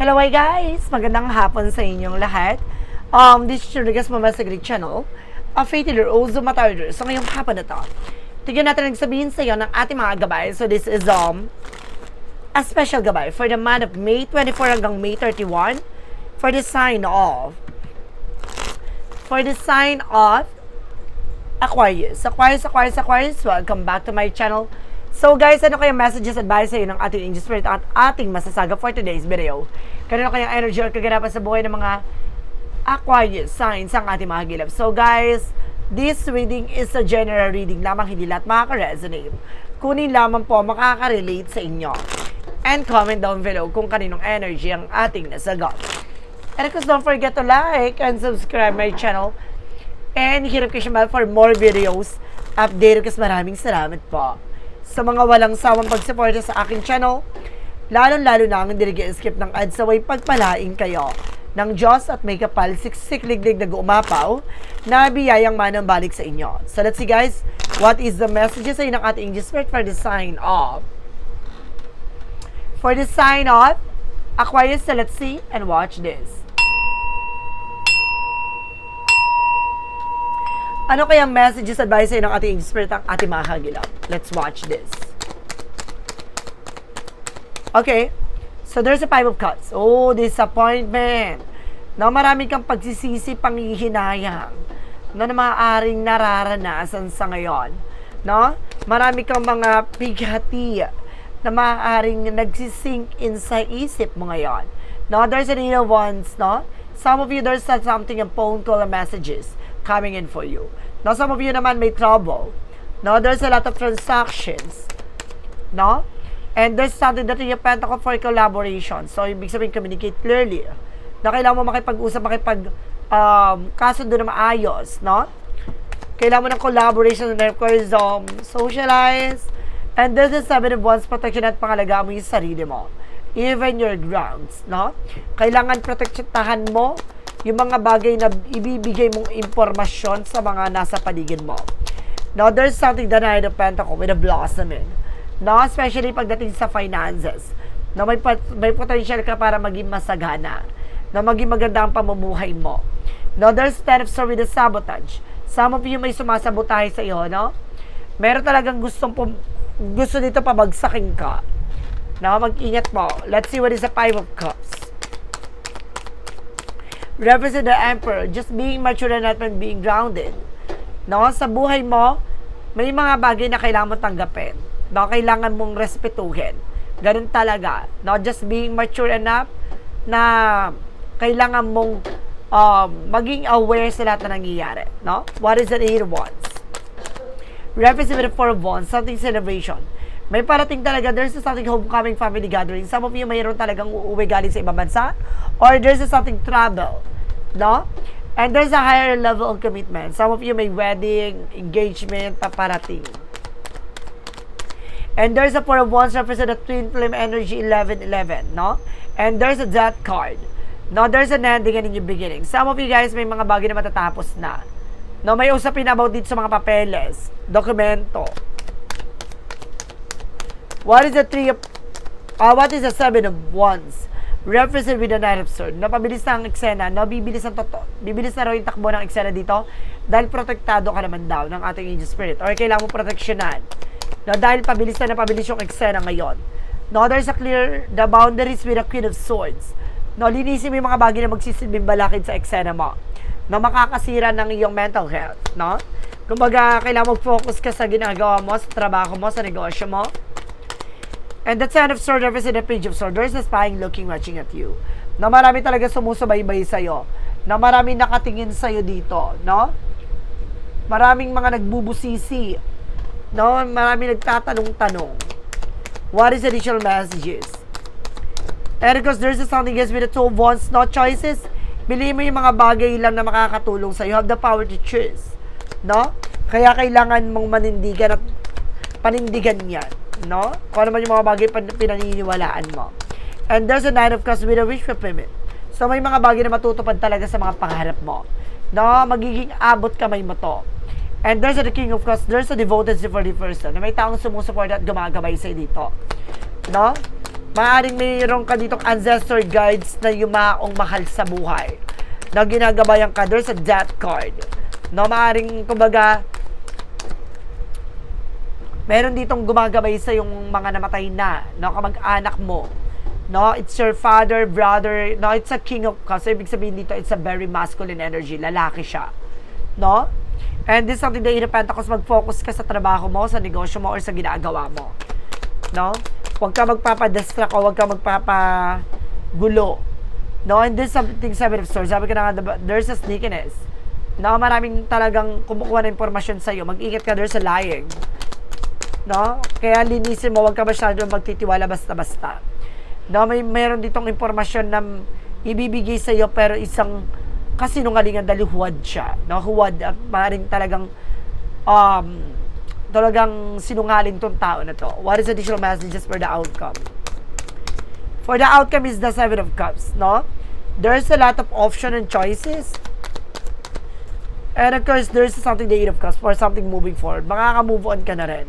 Hello hi guys! Magandang hapon sa inyong lahat. Um, this is Rodriguez Mama sa Greek Channel. A faith healer, also matarder. So ngayong hapon na to, tignan natin ang sabihin sa iyo ng ating mga gabay. So this is um, a special gabay for the month of May 24 hanggang May 31 for the sign of for the sign of Aquarius. Aquarius, Aquarius, Aquarius, welcome back to my channel. So guys, ano kayang messages, advice sa'yo ng ating angel spirit at ating masasaga for today's video? Kanino kayang energy or kaganapan sa buhay ng mga Aquarius signs ang ating mga gilap? So guys, this reading is a general reading lamang, hindi lahat makaka-resonate. Kunin lamang po makaka-relate sa inyo. And comment down below kung kaninong energy ang ating nasagot. And of course, don't forget to like and subscribe my channel. And hit notification bell for more videos. Update kasi maraming salamat po. Sa mga walang sawang pagsuporta sa aking channel, lalong-lalo na ang hindi skip ng ads away pagpalaing kayo ng Diyos at may kapal siksik-liglig na umapaw na biyayang manang balik sa inyo. So let's see guys, what is the messages sa ng ating English Spirit for the sign of for the sign of Aquarius. So let's see and watch this. Ano kayang messages, advice ng ating spirit ang ating mga kagilap? Let's watch this. Okay. So, there's a five of cups. Oh, disappointment. Na marami kang pagsisisi, panghihinayang na na maaaring nararanasan sa ngayon. No? Marami kang mga pighati na maaaring nagsisink in sa isip mo ngayon. No? There's a little ones, no? Some of you, there's something in phone call or messages coming in for you. Now, some of you naman may trouble. No, there's a lot of transactions. No? And there's something that you pentacle for collaboration. So, ibig sabihin, communicate clearly. Na kailangan mo makipag-usap, makipag um, kasundo na maayos, no? Kailangan mo ng collaboration and of course, um, socialize. And there's the seven of wands, protection at pangalagaan mo yung sarili mo. Even your grounds, no? Kailangan protektahan mo yung mga bagay na ibibigay mong impormasyon sa mga nasa paligid mo. Now, there's something that I of Pentacle with a blossoming. No, especially pagdating sa finances. No, may, may potential ka para maging masagana. Na maging maganda ang pamumuhay mo. No, there's ten of with a sabotage. Some of you may sumasabotahe sa iyo, no? Meron talagang gustong pum- gusto dito pabagsakin ka. No, mag-ingat mo. Let's see what is the Five of Cups represent the emperor, just being mature and not being grounded. No, sa buhay mo, may mga bagay na kailangan mo tanggapin. No, kailangan mong respetuhin. Ganun talaga. No, just being mature enough na kailangan mong um, maging aware sa lahat na nangyayari. No? What is the eight of wands? Represent the four of wands, something celebration. May parating talaga, there's a something homecoming family gathering. Some of you mayroon talagang uuwi galing sa ibang bansa or there's a something travel. No? And there's a higher level of commitment. Some of you may wedding, engagement, paparating. And there's a four of wands represent a twin flame energy 11-11, no? And there's a death card. No, there's an ending and a new beginning. Some of you guys may mga bagay na matatapos na. No, may usapin about dito sa mga papeles, dokumento. What is the three of, uh, what is the seven of wands? Represent with the Knight of Swords. Napabilis na ang eksena, no? Bibilis ang toto, bibilis na raw yung takbo ng eksena dito dahil protektado ka naman daw ng ating angel spirit or kailangan mo proteksyonan. No, dahil pabilis na napabilis yung eksena ngayon. No, there's a clear the boundaries with the Queen of Swords. No, linisin mo yung mga bagay na magsisilbing balakid sa eksena mo. No, makakasira ng iyong mental health, no? Kumbaga, kailangan mag-focus ka sa ginagawa mo, sa trabaho mo, sa negosyo mo. And the Ten of Swords represents the Page of Swords. There's a spying looking, watching at you. Na marami talaga sumusubaybay sa'yo. Na marami nakatingin sa'yo dito, no? Maraming mga nagbubusisi. No? Marami nagtatanong-tanong. What is additional messages? And because there's something else with the two of wands, no choices. Bili mo yung mga bagay lang na makakatulong sa'yo. You have the power to choose. No? Kaya kailangan mong manindigan at panindigan yan. No? Kung ano man yung mga bagay pinaniniwalaan mo. And there's a nine of cups with a wish fulfillment. So may mga bagay na matutupad talaga sa mga pangarap mo. No? Magiging abot kamay mo to. And there's a the king of cups. There's a devoted for the person. Na may taong sumusuporta at gumagabay sa'yo dito. No? Maaring mayroon ka ditong ancestor guides na yumaong mahal sa buhay. Na ginagabayan ka doon sa death card. No, maaring, kumbaga, meron ditong gumagabay sa yung mga namatay na, no, kamag-anak mo. No, it's your father, brother, no, it's a king of cups. So, ibig sabihin dito, it's a very masculine energy. Lalaki siya. No? And this is something that in Pentacles, mag-focus ka sa trabaho mo, sa negosyo mo, or sa ginagawa mo. No? Huwag ka magpapadistract o huwag ka magpapagulo. No? And this is something Seven of Swords. Sabi ko na nga, there's a sneakiness. No? Maraming talagang kumukuha ng impormasyon sa'yo. Mag-ingat ka, there's a lying. No? Kaya linisin mo, huwag ka masyado magtitiwala basta-basta. No, may meron ditong impormasyon na ibibigay sa iyo pero isang kasinungalingan dahil huwad siya. No, huwad at maaaring talagang um, talagang sinungaling tong tao na to. What is additional messages for the outcome? For the outcome is the Seven of Cups, no? There's a lot of option and choices. And of course, there's something the Eight of Cups for something moving forward. Makaka-move on ka na rin.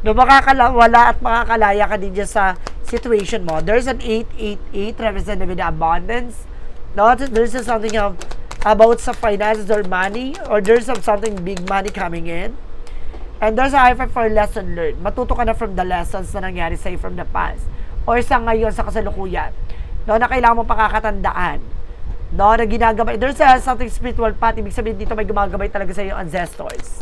No, makakawala at makakalaya ka din sa situation mo. There's an 888 represented with abundance. No, there's something of about sa finances or money or there's some something big money coming in. And there's a high five for lesson learned. Matuto ka na from the lessons na nangyari sa'yo from the past. Or sa ngayon, sa kasalukuyan. No, na kailangan mo pakakatandaan. No, na ginagabay. There's a something spiritual path. Ibig sabihin dito may gumagabay talaga sa iyo ancestors.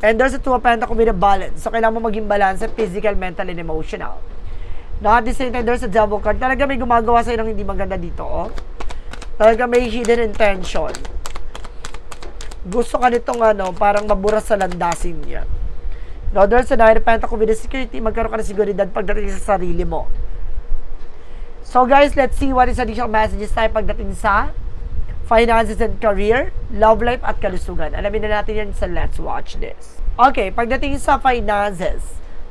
And there's a two of pentacles with a balance. So, kailangan mo maging balance physical, mental, and emotional. No, at the same time, there's a double card. Talaga may gumagawa sa'yo ng hindi maganda dito, oh. Talaga may hidden intention. Gusto ka nitong ano, parang mabura sa landasin niya. No, there's a nine of pentacles with a security. Magkaroon ka ng seguridad pagdating sa sarili mo. So guys, let's see what is additional messages tayo pagdating sa finances and career, love life at kalusugan. Alamin na natin yan sa Let's Watch This. Okay, pagdating sa finances,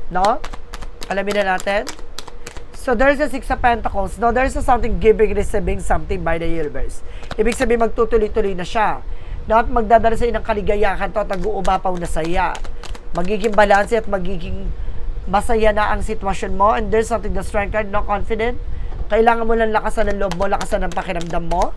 no? Alamin na natin. So there's a Six of Pentacles. No, there's a something giving, receiving something by the universe. Ibig sabihin, magtutuloy-tuloy na siya. No, at magdadala sa ng kaligayahan to at nag-uumapaw na saya. Magiging balanse at magiging masaya na ang sitwasyon mo. And there's something the strength card, no confident. Kailangan mo lang lakasan ng loob mo, lakasan ng pakiramdam mo.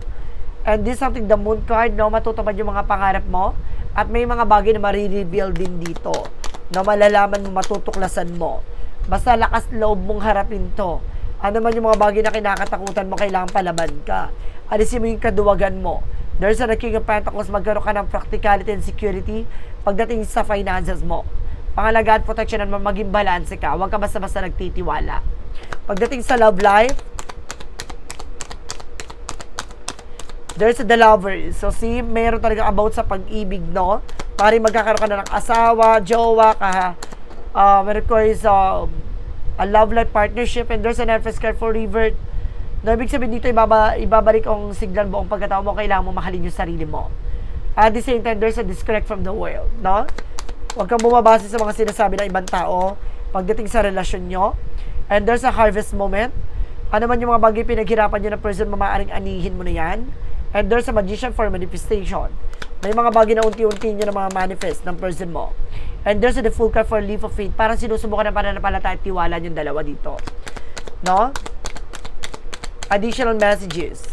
And this something the moon card, no, matutupad yung mga pangarap mo. At may mga bagay na marireveal din dito. Na malalaman mo, matutuklasan mo. Basta lakas loob mong harapin to. Ano man yung mga bagay na kinakatakutan mo, kailangan palaban ka. Alisin mo yung kaduwagan mo. There's a King of Pentacles, magkaroon ka ng practicality and security pagdating sa finances mo. Pangalagaan, protection mo, maging balance ka. Huwag ka basta-basta nagtitiwala. Pagdating sa love life, there's the lover. So, see, meron talaga about sa pag-ibig, no? Pari magkakaroon ka na ng asawa, jowa, ka, uh, meron ko is uh, a love life partnership, and there's an Empress card for revert. No, ibig sabihin dito, ibaba, ibabalik ang signal buong pagkatao mo, kailangan mo mahalin yung sarili mo. At the same time, there's a disconnect from the world, no? Huwag kang bumabase sa mga sinasabi ng ibang tao pagdating sa relasyon nyo. And there's a harvest moment. Ano man yung mga bagay pinaghirapan nyo na person, mamaaring anihin mo na yan. And there's a magician for manifestation. May mga bagay na unti-unti nyo na mga manifest ng person mo. And there's a the full card for leap of faith. Parang sinusubukan ng pananampalataya at tiwala yung dalawa dito. No? Additional messages.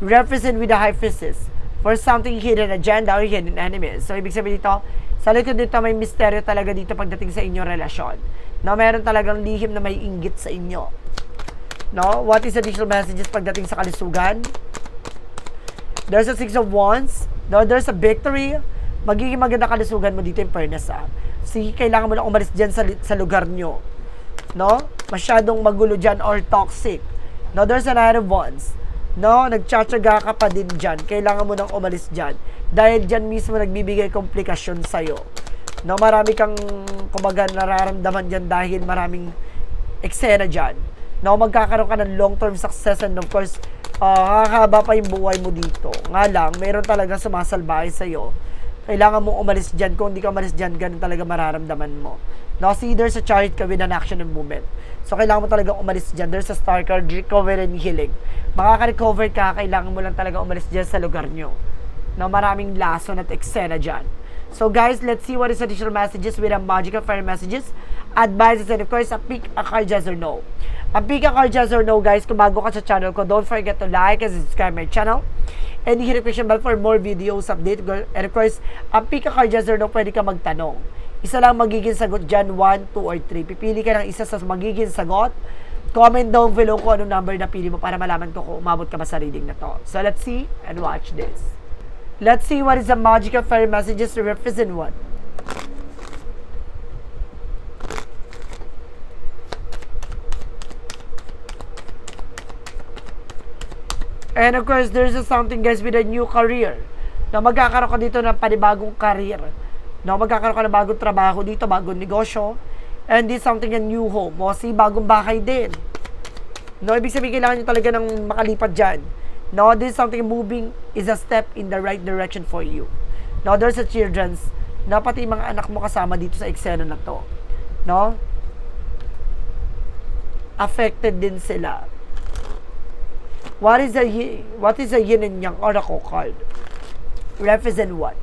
Represent with the high priestess for something hidden agenda or hidden enemies. So, ibig sabihin dito, sa likod dito may misteryo talaga dito pagdating sa inyong relasyon. No, meron talagang lihim na may inggit sa inyo. No? What is additional messages pagdating sa kalusugan? There's a Six of Wands. No, there's a victory. Magiging maganda kalusugan mo dito in fairness ah. Sige, kailangan mo lang umalis dyan sa, sa lugar nyo. No? Masyadong magulo dyan or toxic. No, there's a Nine of Wands. No, nagtsatsaga ka pa din dyan. Kailangan mo nang umalis dyan. Dahil dyan mismo nagbibigay komplikasyon sa'yo. No, marami kang, kumbaga, nararamdaman dyan dahil maraming eksena dyan. No, magkakaroon ka ng long-term success and of course, uh, hahaba pa yung buhay mo dito. Nga lang, meron talaga sumasalbahe sa'yo. Kailangan mong umalis dyan. Kung hindi ka umalis dyan, ganun talaga mararamdaman mo. No, see, there's a chart ka with an action and movement. So, kailangan mo talaga umalis dyan. There's a star card, recover and healing. Makaka-recover ka, kailangan mo lang talaga umalis dyan sa lugar nyo. No, maraming lason at eksena dyan. So guys, let's see what is additional messages with a magical fire messages, advices, and of course, a pick a card yes or no. Ang pick a card yes or no guys, kung bago ka sa channel ko, don't forget to like and subscribe my channel. And hit the notification bell for more videos, update, and of course, ang pick a card yes or no, pwede ka magtanong. Isa lang magiging sagot dyan, 1, 2, or 3. Pipili ka ng isa sa magiging sagot. Comment down below kung anong number na pili mo para malaman ko kung umabot ka ba sa reading na to. So let's see and watch this. Let's see what is the magical fairy messages to represent what. And of course, there's something guys with a new career. Na magkakaroon ka dito ng panibagong career. Na magkakaroon ka ng bagong trabaho dito, bagong negosyo. And this something a new home. O si bagong bahay din. No, ibig sabihin kailangan nyo talaga ng makalipat dyan. No, this is something moving is a step in the right direction for you. No, there's a children's, na pati mga anak mo kasama dito sa eksena na to. No? Affected din sila. What is a yi- what is a yin and yang oracle card? Represent what?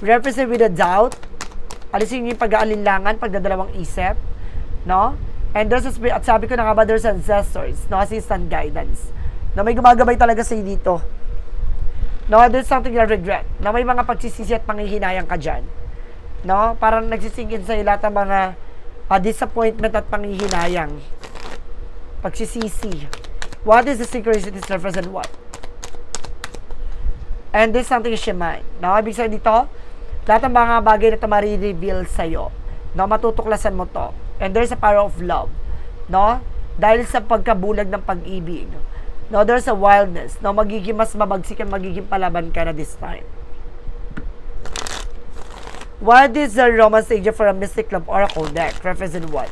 Represent with a doubt. Alisin yung pag-aalinlangan, pagdadalawang isip. No? And there's a spirit, at sabi ko na nga ba, there's ancestors, no? Assistant guidance. Na may gumagabay talaga sa'yo dito. No, there's something na regret. Na may mga pagsisisi at panghihinayang ka dyan. No? Parang nagsisingin sa'yo lahat ng mga ah, disappointment at panghihinayang. Pagsisisi. What is the synchronicities represent what? And this something is shaman. No, ibig sabihin dito, lahat ng mga bagay na ito marireveal sa'yo. No, matutuklasan mo to. And there's a power of love. No? Dahil sa pagkabulag ng pag-ibig. No, there's a wildness. No, magiging mas mabagsik at magiging palaban ka na this time. What is the romance agent for a Mystic Club Oracle deck? Represent what?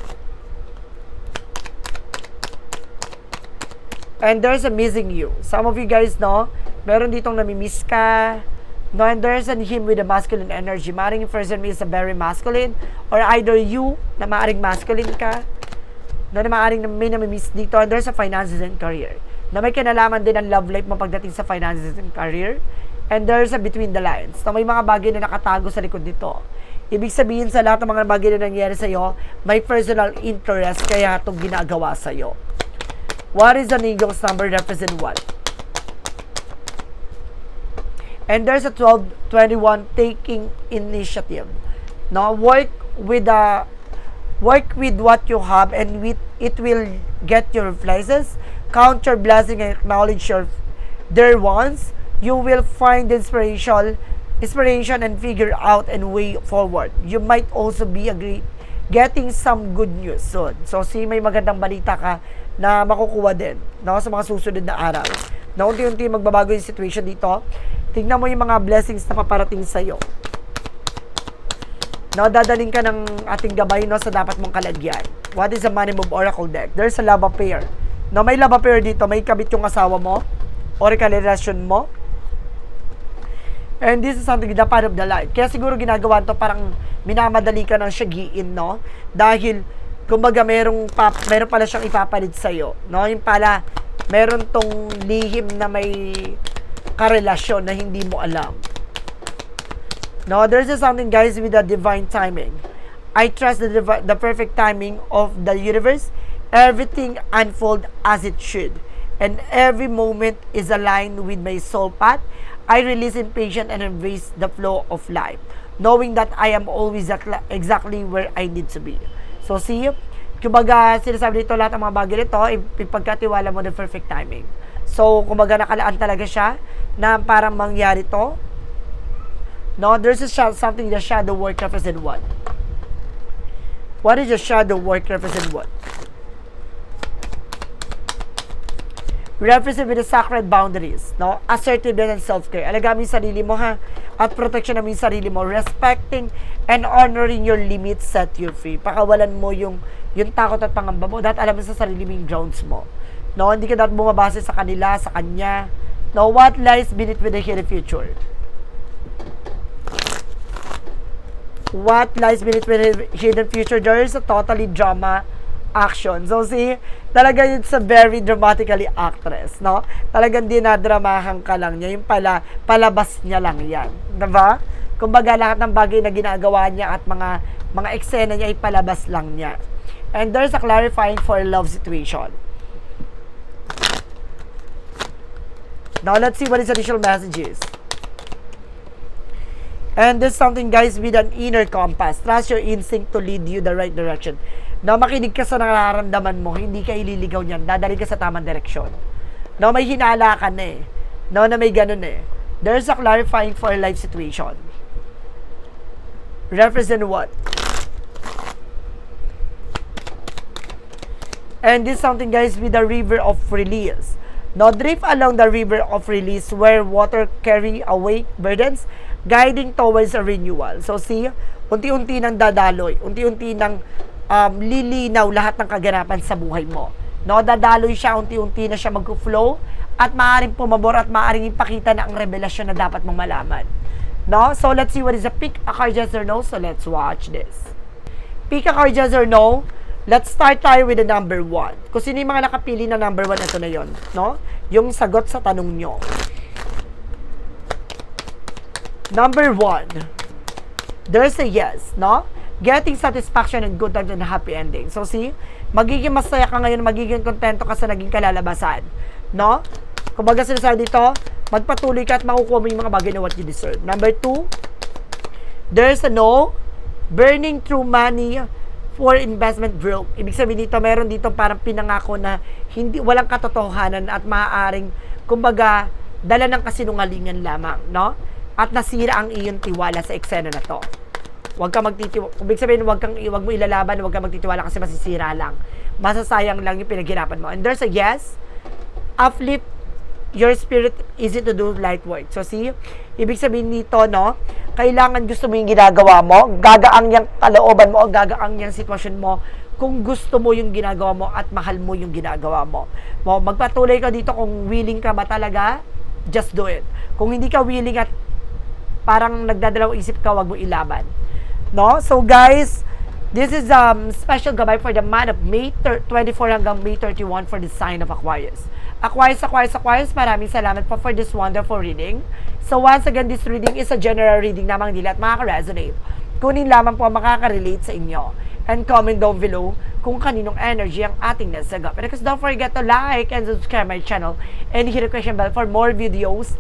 And there's a missing you. Some of you guys know, meron ditong namimiss ka. No, and there's an him with a masculine energy. Maring person mo is a very masculine. Or either you, na maaring masculine ka. No, na maaring may namimiss dito. And there's a finances and career. Na may kinalaman din ang love life mo pagdating sa finances and career. And there's a between the lines. Na may mga bagay na nakatago sa likod nito. Ibig sabihin sa lahat ng mga bagay na nangyari sa'yo, may personal interest kaya itong ginagawa sa'yo. What is the Nigel's number represent what? And there's a 1221 taking initiative. No, work with the work with what you have and with it will get your places. Count your blessing and acknowledge your dear ones. You will find inspiration inspiration and figure out and way forward. You might also be agree getting some good news soon. So, si may magandang balita ka na makukuha din no, sa mga susunod na araw. Na unti-unti magbabago yung situation dito. Tingnan mo yung mga blessings na paparating sa'yo. No, dadaling ka ng ating gabay no, sa dapat mong kalagyan. What is a money move oracle deck? There's a love affair. No, may love affair dito. May kabit yung asawa mo or karelasyon mo. And this is something the part of the life. Kaya siguro ginagawa to parang minamadali ka ng syagiin, no? Dahil, kumbaga, merong, pa, meron pala siyang ipapalit sa'yo, no? Yung pala, meron tong lihim na may karelasyon na hindi mo alam. No, there's just something, guys, with the divine timing. I trust the, divi- the perfect timing of the universe. Everything unfold as it should. And every moment is aligned with my soul path. I release impatience and embrace the flow of life, knowing that I am always exactly- where I need to be. So see, kumbaga sinasabi dito lahat ng mga bagay nito, ipagkatiwala mo the perfect timing. So, kumbaga nakalaan talaga siya na parang mangyari to. No, there's a shadow, something the shadow work represent what? What is the shadow work represent what? Represent with the sacred boundaries, no? Assertiveness and self-care. Alagaan mo yung sarili mo, ha? At protection mo yung sarili mo. Respecting and honoring your limits set you free. Pakawalan mo yung, yung takot at pangamba mo. Dapat alam mo sa sarili mo yung grounds mo. No? Hindi ka dapat bumabase sa kanila, sa kanya. No? What lies beneath with the hidden future? What lies beneath with the hidden future? There is a totally drama action. So see, talaga it's a very dramatically actress, no? Talagang dinadramahan ka lang niya, yung pala, palabas niya lang yan. Diba? Kumbaga lahat ng bagay na ginagawa niya at mga mga eksena niya ay palabas lang niya. And there's a clarifying for love situation. Now let's see what his additional message. And there's something guys with an inner compass. Trust your instinct to lead you the right direction. Na makinig ka sa nararamdaman mo, hindi ka ililigaw niyan, dadali ka sa tamang direksyon. No, may hinala ka na eh. No, na may ganun eh. There's a clarifying for life situation. Represent what? And this something guys with the river of release. Now drift along the river of release where water carry away burdens, guiding towards a renewal. So see, unti-unti nang dadaloy, unti-unti nang um, lilinaw lahat ng kaganapan sa buhay mo. No, dadaloy siya, unti-unti na siya mag-flow at maaaring pumabor at maaaring ipakita na ang revelasyon na dapat mong malaman. No? So let's see what is a pick a card yes or no. So let's watch this. Pick a card yes or no. Let's start tayo with the number one. Kung sino yung mga nakapili na number one, ito na yon, no? Yung sagot sa tanong nyo. Number one, there's a yes, no? Getting satisfaction and good times and happy ending. So see, magiging masaya ka ngayon, magiging kontento ka sa naging kalalabasan, no? Kumbaga sinasabi dito, magpatuloy ka at makukuha mo yung mga bagay na what you deserve. Number two, there's a no, burning through money for investment broke. Ibig sabihin dito, meron dito parang pinangako na hindi walang katotohanan at maaaring kumbaga dala ng kasinungalingan lamang, no? At nasira ang iyong tiwala sa eksena na to. Huwag ka magtitiwala. Ibig sabihin, huwag kang huwag mo ilalaban, huwag kang magtitiwala kasi masisira lang. Masasayang lang yung pinaghirapan mo. And there's a yes, uplift your spirit easy to do light work. So see, ibig sabihin nito, no, kailangan gusto mo yung ginagawa mo, gagaang yung kalooban mo, gagaang yung sitwasyon mo, kung gusto mo yung ginagawa mo at mahal mo yung ginagawa mo. mo magpatuloy ka dito kung willing ka ba talaga, just do it. Kung hindi ka willing at parang nagdadalawang isip ka, wag mo ilaban. No? So guys, this is um special gabay for the month of May thir- 24 hanggang May 31 for the sign of Aquarius. Aquarius, Aquarius, Aquarius, maraming salamat po for this wonderful reading. So once again, this reading is a general reading namang nila at makaka-resonate. Kunin lamang po makaka-relate sa inyo. And comment down below kung kaninong energy ang ating nasagap. And because don't forget to like and subscribe my channel and hit the question bell for more videos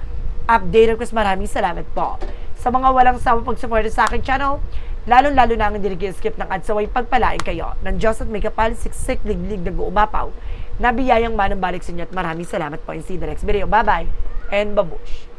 update request. Maraming salamat po. Sa mga walang sawa pag-support sa aking channel, lalo-lalo na ang hindi skip ng ads away pagpalain kayo ng Diyos at may kapal siksik liglig na guumapaw na biyayang manang balik sa inyo at maraming salamat po and see the. Bye-bye and babush!